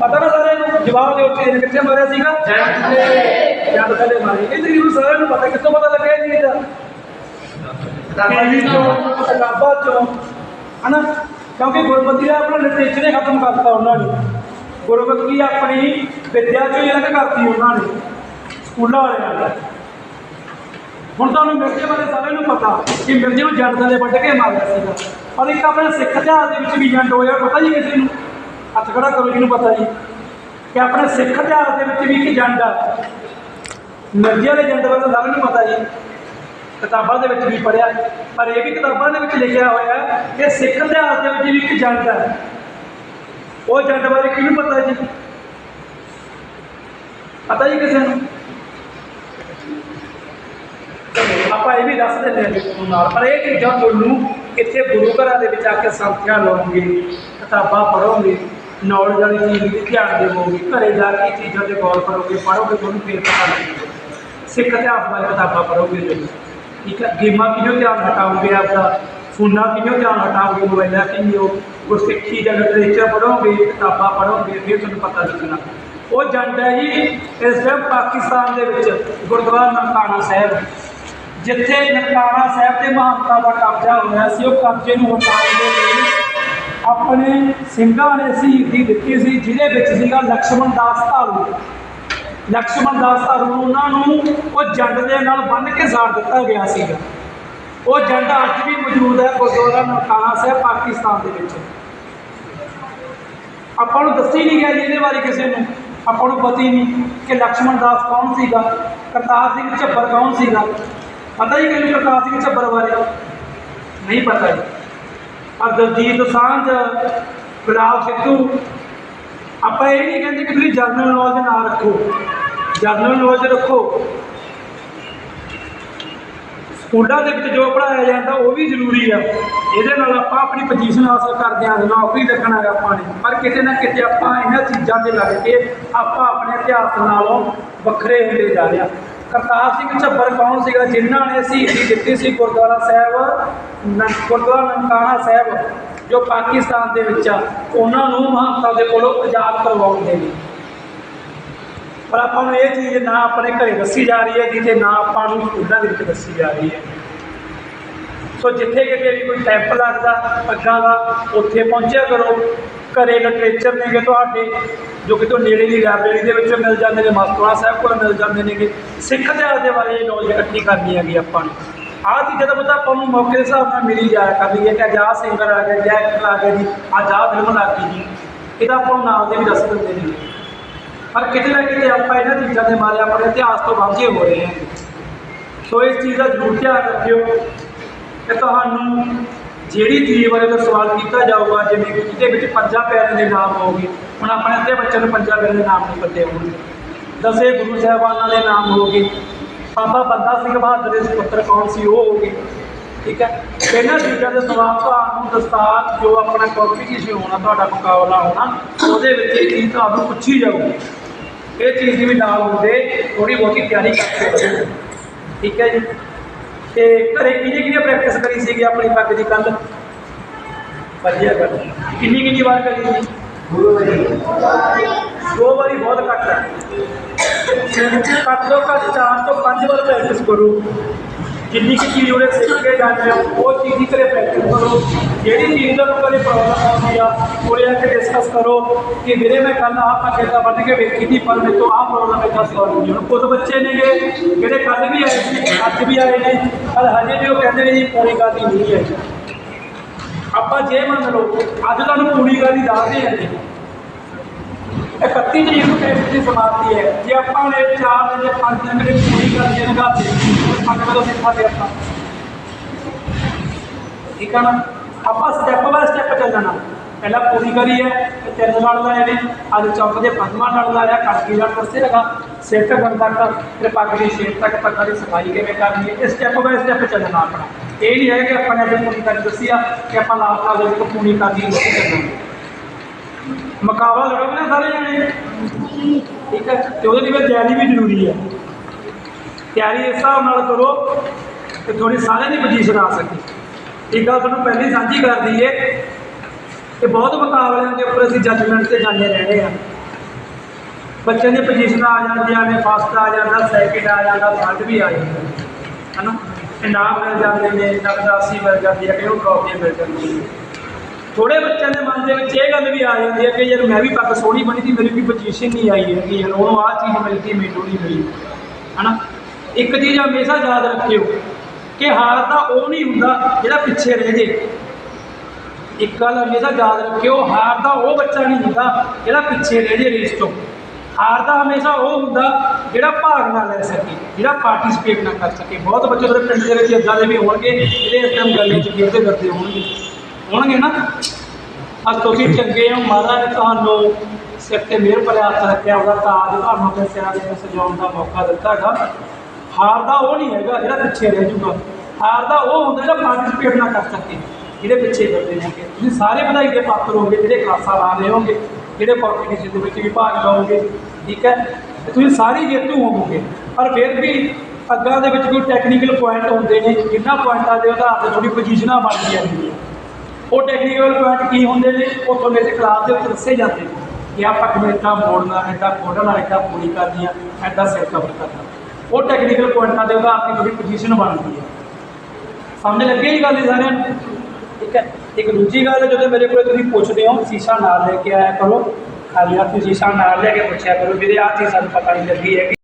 ਪਤਾ ਨਾ ਸਾਰਿਆਂ ਨੂੰ ਜਵਾਬ ਦਿਓ ਇਹਨੇ ਕਿੱਥੇ ਮਾਰਿਆ ਸੀਗਾ? ਚੰਡ ਥੱਲੇ। ਚੰਡ ਥੱਲੇ ਮਾਰੀ। ਇਹ ਤਕਰੀਬਨ ਸਾਰਿਆਂ ਨੂੰ ਪਤਾ ਕਿੱਥੋਂ ਪਤਾ ਲੱਗਿਆ ਜੀ ਇਹਦਾ ਕਿਤਾਬਾਂ ਚੋਂ ਹਨਾ? ਕਿਉਂਕਿ ਗੁਰਮਤਿ ਦਾ ਆਪਣਾ ਲਿਟਰੇਚਰ ਹੀ ਖਤਮ ਕਰਤਾ ਉਹਨਾਂ ਨੇ। ਗੁਰਮਤਿ ਆਪਣੀ ਵਿਦਿਆ ਚੋਂ ਹੀ ਅਲੱਗ ਕਰਤੀ ਉਹਨਾਂ ਨੇ। ਸਕੂਲਾਂ ਵਾਲਿਆਂ ਨੇ ਹੁਣ ਤੁਹਾਨੂੰ ਮਿਰਜ਼ੇ ਬਾਰੇ ਸਾਰਿਆਂ ਨੂੰ ਪਤਾ ਕਿ ਮਿਰਜ਼ੇ ਨੂੰ ਜੱਟ ਦੇ ਵੱਢ ਕੇ ਮਾਰਿਆ ਸੀਗਾ। ਪਰ ਇੱਕ ਆਪਣੇ ਸਿੱਖ ਇਤਿਹਾਸ ਦੇ ਵਿੱਚ ਵੀ ਜੰਡ ਹੋਇਆ, ਪਤਾ ਜੀ ਕਿਸੇ ਨੂੰ? ਹੱਥ ਖੜਾ ਕਰੋ ਜਿਹਨੂੰ ਪਤਾ ਜੀ। ਕਿ ਆਪਣੇ ਸਿੱਖ ਇਤਿਹਾਸ ਦੇ ਵਿੱਚ ਵੀ ਇੱਕ ਜੰਡ ਆ। ਮਿਰਜ਼ੇ ਵਾਲੇ ਜੰਡ ਬਾਰੇ ਸਾਰਿਆਂ ਨੂੰ ਪਤਾ ਜੀ। ਕਿਤਾਬਾਂ ਦੇ ਵਿੱਚ ਵੀ ਪੜਿਆ ਪਰ ਇਹ ਵੀ ਕਿਤਾਬਾਂ ਦੇ ਵਿੱਚ ਲਿਖਿਆ ਹੋਇਆ ਕਿ ਸਿੱਖ ਇਤਿਹਾਸ ਦੇ ਵਿੱਚ ਵੀ ਇੱਕ ਜੰਡ ਹੈ ਉਹ ਜੰਡ ਬਾਰੇ ਕਿਹਨੂੰ ਪਤਾ ਜੀ? ਪਤਾ ਜੀ ਕਿਸੇ ਨੂੰ? ਆਪਾਂ ਇਹ ਵੀ ਦੱਸ ਦਿੰਦੇ ਹਾਂ ਜੀ ਨਾਲ। ਪਰ ਇਹ ਚੀਜ਼ਾਂ ਤੁਹਾਨੂੰ ਇੱਥੇ ਗੁਰੂ ਘਰਾਂ ਦੇ ਵਿੱਚ ਆ ਕੇ ਸੰਥਿਆ ਲਓਗੇ ਕਿਤਾਬਾਂ ਪੜੋਗੇ ਨੌਲੇਜ ਵਾਲੀ ਚੀਜ਼ ਦੀ ਧਿਆਨ ਦੇਵੋਗੇ, ਘਰੇ ਜਾ ਕੇ ਚੀਜ਼ਾਂ ਤੇ ਗੌਰ ਕਰੋਗੇ, ਪੜ੍ਹੋਗੇ, ਤੁਹਾਨੂੰ ਫਿਰ ਪਤਾ ਲੱਗੇਗਾ। ਸਿੱਖ ਇਤਿਹਾਸ ਬਾਰੇ ਕਿਤਾਬਾਂ ਪੜੋਗੇ ਤੁਸੀਂ ਠੀਕ ਹੈ? ਗੇਮਾਂ ਕਿਉਂ ਧਿਆਨ ਹਟਾਓਗੇ ਆਪਦਾ? ਫੋਨਾਂ ਕਿਉਂ ਧਿਆਨ ਹਟਾਓਗੇ? ਮੋਬਾਈਲਾਂ ਕਿਹਨੂੰ? ਗੁਰਸਿੱਖੀ ਜਾਂ ਲਿਟਰੇਚਰ ਪੜੋਗੇ ਕਿਤਾਬਾਂ ਪੜੋਗੇ ਫਿਰ ਤੁਹਾਨੂੰ ਪਤਾ ਲੱਗਣਾ। ਉਹ ਜਾਂਦਾ ਜੀ ਇਸ ਟਾਈਮ ਪਾਕਿਸਤਾਨ ਦੇ ਵਿੱਚ, ਗੁਰਦੁਆਰਾ ਨਨਕਾਣਾ ਸਾਹਿਬ। ਜਿੱਥੇ ਨਨਕਾਣਾ ਸਾਹਿਬ ਤੇ ਮਹਾਂਪੁਰਾਂ ਦਾ ਕਬਜ਼ਾ ਹੋਇਆ ਸੀ, ਉਹ ਕਬਜ਼ੇ ਨੂੰ ਹਟਾਉਣ ਦੇ ਲਈ ਆਪਣੇ ਸਿੰਘਾਂ ਨੇ ਸ਼ਹੀਦੀ ਦਿੱਤੀ ਸੀ, ਜਿਹਦੇ ਵਿੱਚ ਸੀਗਾ ਲਕਸ਼ਮਣ ਦਾਸ ਧਾਰੂ। ਲਕਸ਼ਮਣ ਦਾਸ ਧਾਰੂ ਉਹਨਾਂ ਨੂੰ ਉਹ ਜੰਡ ਦੇ ਨਾਲ ਬੰਨ੍ਹ ਕੇ ਸਾੜ ਦਿੱਤਾ ਗਿਆ ਸੀਗਾ। ਉਹ ਜੰਡ ਅੱਜ ਵੀ ਮੌਜੂਦ ਹੈ ਗੁਰਦੁਆਰਾ ਨਨਕਾਣਾ ਸਾਹਿਬ, ਪਾਕਿਸਤਾਨ ਦੇ ਵਿੱਚ। ਆਪਾਂ ਨੂੰ ਦੱਸੀ ਨਹੀਂ ਗਿਆ ਜੀ ਇਹਦੇ ਬਾਰੇ ਕਿਸੇ ਨੂੰ। ਆਪਾਂ ਨੂੰ ਪਤਾ ਹੀ ਨਹੀਂ ਕਿ ਲਕਸ਼ਮਣ ਦਾਸ ਕੌਣ ਸੀਗਾ, ਕਰਤਾਰ ਸਿੰਘ ਝੱਬਰ ਕੌਣ ਸੀਗਾ। ਪਤਾ ਹੀ ਕਿਹਨੂੰ ਕਰਤਾਰ ਸਿੰਘ ਝੱਬਰ ਬਾਰੇ ਨਹੀਂ ਪਤਾ ਜੀ। ਆ ਦਲਜੀਤ ਸਾਂਝ, ਗੁਲਾਬ ਸਿੱਧੂ। ਆਪਾਂ ਇਹ ਨਹੀਂ ਕਹਿੰਦੇ ਕਿ ਤੁਸੀਂ ਜਰਨਲ ਨੌਲੇਜ ਨਾ ਰੱਖੋ। ਜਰਨਲ ਨੌਲੇਜ ਰੱਖੋ। ਸਕੂਲਾਂ ਦੇ ਵਿੱਚ ਜੋ ਪੜ੍ਹਾਇਆ ਜਾਂਦਾ, ਉਹ ਵੀ ਜ਼ਰੂਰੀ ਆ। ਇਹਦੇ ਨਾਲ ਆਪਾਂ ਆਪਣੀ ਪੋਜੀਸ਼ਨ ਹਾਸਲ ਕਰਦੇ ਹਾਂ ਨੌਕਰੀ ਰੱਖਣਾ ਹੈ ਆਪਾਂ ਨੇ। ਪਰ ਕਿਤੇ ਨਾ ਕਿਤੇ ਆਪਾਂ ਇਹਨਾਂ ਚੀਜ਼ਾਂ ਤੇ ਲੱਗ ਕੇ ਆਪਾਂ ਆਪਣੇ ਇਤਿਹਾਸ ਨਾਲੋਂ ਵੱਖਰੇ ਹੁੰਦੇ ਜਾ ਰਹੇ ਹਾਂ ਕਰਤਾਰ ਸਿੰਘ ਝੱਬਰ ਕੌਣ ਸੀਗਾ? ਜਿਨ੍ਹਾਂ ਨੇ ਸ਼ਹੀਦੀ ਦਿੱਤੀ ਸੀ ਗੁਰਦੁਆਰਾ ਸਾਹਿਬ ਗੁਰਦੁਆਰਾ ਨਨਕਾਣਾ ਸਾਹਿਬ, ਜੋ ਪਾਕਿਸਤਾਨ ਦੇ ਵਿੱਚ ਆ। ਉਹਨਾਂ ਨੂੰ ਮਹੰਤਾ ਦੇ ਕੋਲੋਂ ਆਜ਼ਾਦ ਕਰਵਾਉਣ ਦੇ ਲਈ। ਪਰ ਆਪਾਂ ਨੂੰ ਇਹ ਚੀਜ਼ ਨਾ ਆਪਣੇ ਘਰੇ ਦੱਸੀ ਜਾ ਰਹੀ ਹੈ, ਜਿੱਥੇ ਨਾ ਆਪਾਂ ਨੂੰ ਸਕੂਲਾਂ ਦੇ ਵਿੱਚ ਦੱਸੀ ਜਾ ਰਹੀ ਹੈ। ਸੋ ਜਿੱਥੇ ਕਿਤੇ ਵੀ ਕੋਈ ਕੈਂਪ ਲੱਗਦਾ, ਅੱਗਾਂ ਦਾ, ਉੱਥੇ ਪਹੁੰਚਿਆ ਕਰੋ। ਘਰੇ ਲਿਟਰੇਚਰ ਨੇਗੇ ਤੁਹਾਡੇ, ਜੋ ਕਿ ਤੋਂ ਨੇੜੇ ਦੀ ਲਾਇਬ੍ਰੇਰੀ ਦੇ ਵਿੱਚ ਮਿਲ ਜਾਂਦੇ ਨੇ, ਮਾਸਟਰਾਂ ਸਾਹਿਬ ਕੋਲ ਮਿਲ ਜਾਂਦੇ ਨੇਗੇ ਸਿੱਖ ਇਤਿਹਾਸ ਦੇ ਬਾਰੇ ਨੌਲੇਜ ਇਕੱਠੀ ਕਰਨੀ ਹੈਗੀ ਆਪਾਂ ਨੂੰ। ਆਹ ਚੀਜ਼ਾਂ ਦਾ ਪਤਾ ਆਪਾਂ ਨੂੰ ਮੌਕੇ ਦੇ ਹਿਸਾਬ ਨਾਲ ਮਿਲੀ ਜਾਇਆ ਕਰਦੀ ਹੈ ਕਿ ਅੱਜ ਆਹ ਸਿੰਗਰ ਆ ਗਿਆ ਜਾਂ ਐਕਟਰ ਆ ਗਿਆ ਜੀ, ਅੱਜ ਆਹ ਫਿਲਮ ਲੱਗ ਗਈ ਜੀ। ਇਹਦਾ ਆਪਾਂ ਨੂੰ ਨਾਮ ਦੇ ਵੀ ਦੱਸ ਦਿੰਦੇ ਨੇ। ਪਰ ਕਿਤੇ ਨਾ ਕਿਤੇ ਆਪਾਂ ਇਹਨਾਂ ਚੀਜ਼ਾਂ ਦੇ ਬਾਰੇ ਆਪਣੇ ਇਤਿਹਾਸ ਤੋਂ ਵਾਂਝੇ ਹੋ ਰਹੇ ਹਾਂ ਸੋ ਇਸ ਚੀਜ਼ ਦਾ ਜ਼ਰੂਰ ਧਿਆਨ ਰੱਖਿਓ। ਕਿ ਤੁਹਾਨੂੰ ਜਿਹੜੀ ਚੀਜ਼ ਬਾਰੇ ਤਾਂ ਸਵਾਲ ਕੀਤਾ ਜਾਊਗਾ, ਜਿਵੇਂ ਕਿ ਜਿਹਦੇ ਵਿੱਚ ਪੰਜਾਂ ਪਿਆਰਿਆਂ ਦੇ ਨਾਮ ਹੋਗੇ ਹੁਣ ਆਪਣੇ ਅੱਧੇ ਬੱਚਿਆਂ ਨੂੰ ਪੰਜਾਂ ਪਿਆਰਿਆਂ ਦੇ ਨਾਮ ਨਹੀਂ ਪਤਾ ਹੋਣਗੇ। ਦਸੇ ਗੁਰੂ ਸਾਹਿਬਾਨਾਂ ਦੇ ਨਾਮ ਹੋਗੇ ਬਾਬਾ ਬੰਦਾ ਸਿੰਘ ਬਹਾਦਰ ਦੇ ਸੁਪੁੱਤਰ ਕੌਣ ਸੀ, ਉਹ ਹੋਗੇ ਠੀਕ ਹੈ? ਇਹਨਾਂ ਚੀਜ਼ਾਂ ਦੇ ਸਵਾਲ ਤੁਹਾਨੂੰ ਦਸਤਾਰ, ਜੋ ਆਪਣਾ ਕੰਪੀਟੀਸ਼ਨ ਹੋਣਾ, ਤੁਹਾਡਾ ਮੁਕਾਬਲਾ ਹੋਣਾ, ਉਹਦੇ ਵਿੱਚ ਇਹ ਚੀਜ਼ ਤੁਹਾਨੂੰ ਪੁੱਛੀ ਜਾਊਗੀ। ਇਹ ਚੀਜ਼ ਦੀ ਵੀ ਨਾਲ ਹੁੰਦੇ ਥੋੜੀ ਬਹੁਤੀ ਤਿਆਰੀ ਕਰਕੇ ਰੱਖੋ। ਠੀਕ ਹੈ ਜੀ? ਤੇ ਘਰੇ ਕਿਹਨੇ ਕਿਹਨੇ ਪ੍ਰੈਕਟਿਸ ਕਰੀ ਸੀਗੀ ਆਪਣੀ ਪੱਗ ਦੀ ਕੱਲ ਵਧੀਆ ਗੱਲ। ਕਿੰਨੀ ਕਿੰਨੀ ਵਾਰ ਕਰੀ ਸੀ? ਦੋ ਵਾਰੀ ਬਹੁਤ ਘੱਟ ਹੈ। ਘੱਟ ਤੋਂ ਘੱਟ ਚਾਰ ਤੋਂ ਪੰਜ ਵਾਰ ਪ੍ਰੈਕਟਿਸ ਕਰੋ। ਜਿੰਨੀ ਕਿ ਚੀਜ਼ ਉਹਨੇ ਸਿੱਖ ਕੇ ਜਾਂਦੇ ਹੋ, ਉਹ ਚੀਜ਼ ਦੀ ਘਰੇ ਪ੍ਰੈਕਟਿਸ ਕਰੋ। ਜਿਹੜੀ ਚੀਜ਼ ਦਾ ਤੁਹਾਨੂੰ ਕਦੇ ਪ੍ਰੋਬਲਮ ਆਉਂਦੀ ਆ ਉਹਦੇ ਆ ਕੇ ਡਿਸਕਸ ਕਰੋ ਕਿ ਵੀਰੇ ਮੈਂ ਕੱਲ ਆਹ ਪੱਗ ਏਦਾਂ ਵੱਢ ਕੇ ਵੇਖੀ ਸੀ ਪਰ ਮੇਰੇ ਤੋਂ ਆਹ ਪ੍ਰੋਬਲਮ ਏਦਾਂ ਸੋਲਵ ਹੋਈ ਹੁਣ ਕੁਝ ਬੱਚੇ ਨੇਗੇ, ਜਿਹੜੇ ਕੱਲ ਵੀ ਆਏ ਸੀ, ਅੱਜ ਵੀ ਆਏ ਨੇ, ਪਰ ਹਜੇ ਵੀ ਉਹ ਕਹਿੰਦੇ ਨੇ ਜੀ ਪੂਰੀ ਗੱਲ ਨਹੀਂ ਹੈ। ਆਪਾਂ ਜੇ ਮੰਨ ਲਓ, ਅੱਜ ਤੁਹਾਨੂੰ ਪੂਰੀ ਗੱਲ ਹੀ ਦੱਸਦੇ ਹਾਂ ਜੀ 31 ਤਰੀਕ ਨੂੰ ਟੈਸਟ ਦੀ ਸਮਾਪਤੀ ਹੈ। ਜੇ ਆਪਾਂ ਨੇ 4 ਦਿਨ ਜਾਂ 5 ਦਿਨ ਦੇ ਪੂਰੀ ਕਰ ਲਈ ਨਾ ਤੇ ਪੰਜ ਸਿੱਖਾਂਗੇ ਆਪਾਂ ਠੀਕ ਹੈ ਨਾ? ਆਪਾਂ ਸਟੈਪ ਬਾਏ ਸਟੈਪ ਚੱਲਣਾ ਪਹਿਲਾਂ ਪੂਰੀ ਕਰੀ ਹੈ ਤੇ ਤਿੰਨ ਲੜ ਲਾਏ ਨੇ। ਅੱਜ ਚੌਕ ਦੇ ਪੰਜਵਾਂ ਲੜ ਲਾਇਆ ਕੜਕੀ ਲੜ ਦੱਸੇ ਲਗਾ, ਸਿਰ ਤੱਕ ਤੱਕ ਫਿਰ ਪੱਗ ਦੀ ਸ਼ੇਪ ਤੱਕ ਪੱਗਾਂ ਦੀ ਸਫ਼ਾਈ ਕਿਵੇਂ ਕਰਨੀ ਹੈ, ਇਹ ਸਟੈਪ ਬਾਏ ਸਟੈਪ ਚੱਲਣਾ ਆਪਣਾ। ਇਹ ਨਹੀਂ ਹੈ ਕਿ ਆਪਾਂ ਨੇ ਅੱਜ ਪੂਰੀ ਕਰ ਦੱਸੀ ਆ, ਕਿ ਆਪਾਂ ਲਾਲ ਆ ਦੇ ਵਿੱਚ ਪੂਰੀ ਕਰ ਨਹੀਂ ਚੱਲਣਾ ਮੁਕਾਬਲਾ ਲੜੋਗੇ ਨਾ ਸਾਰੇ ਜਣੇ? ਠੀਕ ਹੈ? ਤੇ ਉਹਦੇ ਲਈ ਫਿਰ ਵੀ ਜ਼ਰੂਰੀ ਹੈ। ਤਿਆਰੀ ਇਸ ਹਿਸਾਬ ਨਾਲ ਕਰੋ ਕਿ ਤੁਹਾਡੀ ਸਾਰਿਆਂ ਦੀ ਪੋਜੀਸ਼ਨ ਆ ਸਕੇ। ਇੱਕ ਗੱਲ ਤੁਹਾਨੂੰ ਪਹਿਲੀ ਸਾਂਝੀ ਕਰ ਦਈਏ ਕਿ ਬਹੁਤ ਮੁਕਾਬਲਿਆਂ ਦੇ ਉੱਪਰ ਅਸੀਂ ਜੱਜਮੈਂਟ ਤੇ ਜਾਂਦੇ ਰਹਿੰਦੇ ਆ ਬੱਚਿਆਂ ਦੀ ਪੋਜੀਸ਼ਨ ਆ ਜਾਂਦੀਆਂ ਨੇ ਫਸਟ ਆ ਜਾਂਦਾ ਸੈਕਿੰਡ ਆ ਜਾਂਦਾ ਥਰਡ ਵੀ ਆ ਜਾਂਦਾ। ਹਨਾ? ਇਨਾਮ ਮਿਲ ਜਾਂਦੇ ਨੇ ਨਗਦਾਸੀ ਮਿਲ ਜਾਂਦੀ ਹੈ ਕਿ ਉਹ ਟਰੋਫੀ ਮਿਲ ਜਾਂਦੀ ਹੈ। ਥੋੜੇ ਬੱਚਿਆਂ ਦੇ ਮਨ ਦੇ ਵਿੱਚ ਇਹ ਗੱਲ ਵੀ ਆ ਜਾਂਦੀ ਹੈ ਕਿ ਯਾਰ ਮੈਂ ਵੀ ਪੱਗ ਸੋਹਣੀ ਬਣੀ ਸੀ, ਮੇਰੀ ਵੀ ਪੋਜੀਸ਼ਨ ਨਹੀਂ ਆਈ ਹੈਗੀ ਕਿ ਯਾਰ, ਉਹਨੂੰ ਆਹ ਚੀਜ਼ ਮਿਲ ਗਈ ਮੈਨੂੰ ਨਹੀਂ ਮਿਲੀ। ਹਨਾ? ਇੱਕ ਚੀਜ਼ ਹਮੇਸ਼ਾ ਯਾਦ ਰੱਖਿਓ ਕਿ ਹਾਰ ਤਾਂ ਉਹ ਨਹੀਂ ਹੁੰਦਾ ਜਿਹੜਾ ਪਿੱਛੇ ਰਹਿ ਜੇ। ਇੱਕ ਗੱਲ ਹਮੇਸ਼ਾ ਯਾਦ ਰੱਖਿਓ, ਹਾਰ ਤਾਂ ਉਹ ਬੱਚਾ ਨਹੀਂ ਹੁੰਦਾ ਜਿਹੜਾ ਪਿੱਛੇ ਰਹਿ ਜੇ ਰੇਸ ਤੋਂ। ਹਾਰ ਤਾਂ ਹਮੇਸ਼ਾ ਉਹ ਹੁੰਦਾ ਜਿਹੜਾ ਭਾਗ ਨਾ ਲੈ ਸਕੇ, ਜਿਹੜਾ ਪਾਰਟਿਸਿਪੇਟ ਨਾ ਕਰ ਸਕੇ। ਬਹੁਤ ਬੱਚੇ ਤੁਹਾਡੇ ਪਿੰਡ ਦੇ ਵਿੱਚ ਇਦਾਂ ਦੇ ਵੀ ਹੋਣਗੇ, ਜਿਹੜੇ ਇਸ ਟਾਈਮ ਗੱਲਾਂ 'ਚ ਖੇਡਦੇ ਕਰਦੇ ਹੋਣਗੇ। ਹੋਣਗੇ ਨਾ? ਅੱਜ ਤੁਸੀਂ ਚੰਗੇ ਹੋ, ਮਹਾਰਾਜ ਨੇ ਤੁਹਾਨੂੰ ਸਿਰ ਤੇ ਮਿਹਰ ਭਰਿਆ ਹੱਥ ਰੱਖਿਆ, ਉਹਦਾ ਤਾਜ ਤੁਹਾਨੂੰ ਆਪਣੇ ਸਿਰਾਂ ਦੇ ਸਜਾਉਣ ਦਾ ਮੌਕਾ ਦਿੱਤਾ ਹੈਗਾ। ਹਾਰ ਦਾ ਉਹ ਨਹੀਂ ਹੈਗਾ, ਜਿਹੜਾ ਪਿੱਛੇ ਰਹਿ ਜੂਗਾ। ਹਾਰ ਦਾ ਉਹ ਹੁੰਦਾ ਜਿਹੜਾ ਪਾਰਟਿਸਿਪੇਟ ਨਾ ਕਰ ਸਕੇ ਜਿਹਦੇ ਪਿੱਛੇ ਫਿਰਦੇ ਨੇਗੇ ਤੁਸੀਂ ਸਾਰੇ ਵਧਾਈ ਦੇ ਪਾਤਰ ਹੋਗੇ ਜਿਹੜੇ ਕਲਾਸਾਂ ਲਾ ਰਹੇ ਹੋਗੇ ਜਿਹੜੇ ਕੰਪੀਟੀਸ਼ਨ ਦੇ ਵਿੱਚ ਵੀ ਭਾਗ ਲਓਗੇ, ਠੀਕ ਹੈ? ਤੇ ਤੁਸੀਂ ਸਾਰੇ ਜੇਤੂ ਹੋਵੋਗੇ। ਪਰ ਫਿਰ ਵੀ ਅੱਗਾਂ ਦੇ ਵਿੱਚ ਕੋਈ ਟੈਕਨੀਕਲ ਪੁਆਇੰਟ ਹੁੰਦੇ ਨੇ, ਜਿੰਨਾ ਪੁਆਇੰਟਾਂ ਦੇ ਆਧਾਰ ਤੇ ਤੁਹਾਡੀ ਪੋਜੀਸ਼ਨਾਂ ਬਣਦੀਆਂ ਨੇ ਉਹ ਟੈਕਨੀਕਲ ਪੁਆਇੰਟ ਕੀ ਹੁੰਦੇ ਨੇ, ਉਹ ਤੁਹਾਨੂੰ ਇਸ ਕਲਾਸ ਦੇ ਵਿੱਚ ਦੱਸੇ ਜਾਂਦੇ ਨੇ ਕਿ ਆਪਾਂ ਕਿਵੇਂ ਇੱਦਾਂ ਮੋੜਨਾ, ਇੱਦਾਂ ਖੋਲ੍ਹਣਾ ਇੱਦਾਂ ਪੂਰੀ ਕਰਨੀ ਆ, ਇੱਦਾਂ ਸਿਰ ਕਵਰ ਕਰਨਾ। ਉਹ ਟੈਕਨੀਕਲ ਪੁਆਇੰਟਾਂ ਦੇ ਆਧਾਰ ਤੇ ਤੁਹਾਡੀ ਪੋਜੀਸ਼ਨ ਬਣਦੀ ਹੈ। ਸਮਝ ਲੱਗੇ ਇਹ ਗੱਲ ਸਾਰਿਆਂ ਨੂੰ? ਠੀਕ ਹੈ। ਇੱਕ ਦੂਜੀ ਗੱਲ, ਜਦੋਂ ਮੇਰੇ ਕੋਲ ਤੁਸੀਂ ਪੁੱਛਦੇ ਹੋ, ਸ਼ੀਸ਼ਾ ਨਾਲ ਲੈ ਕੇ ਆਇਆ ਕਰੋ। ਖਾਲੀ ਹੱਥ ਸ਼ੀਸ਼ਾ ਨਾਲ ਲੈ ਕੇ ਪੁੱਛਿਆ ਕਰੋ, ਵੀਰੇ, ਆਹ ਚੀਜ਼ ਸਾਨੂੰ ਪਤਾ ਨਹੀਂ ਲੱਗੀ ਹੈ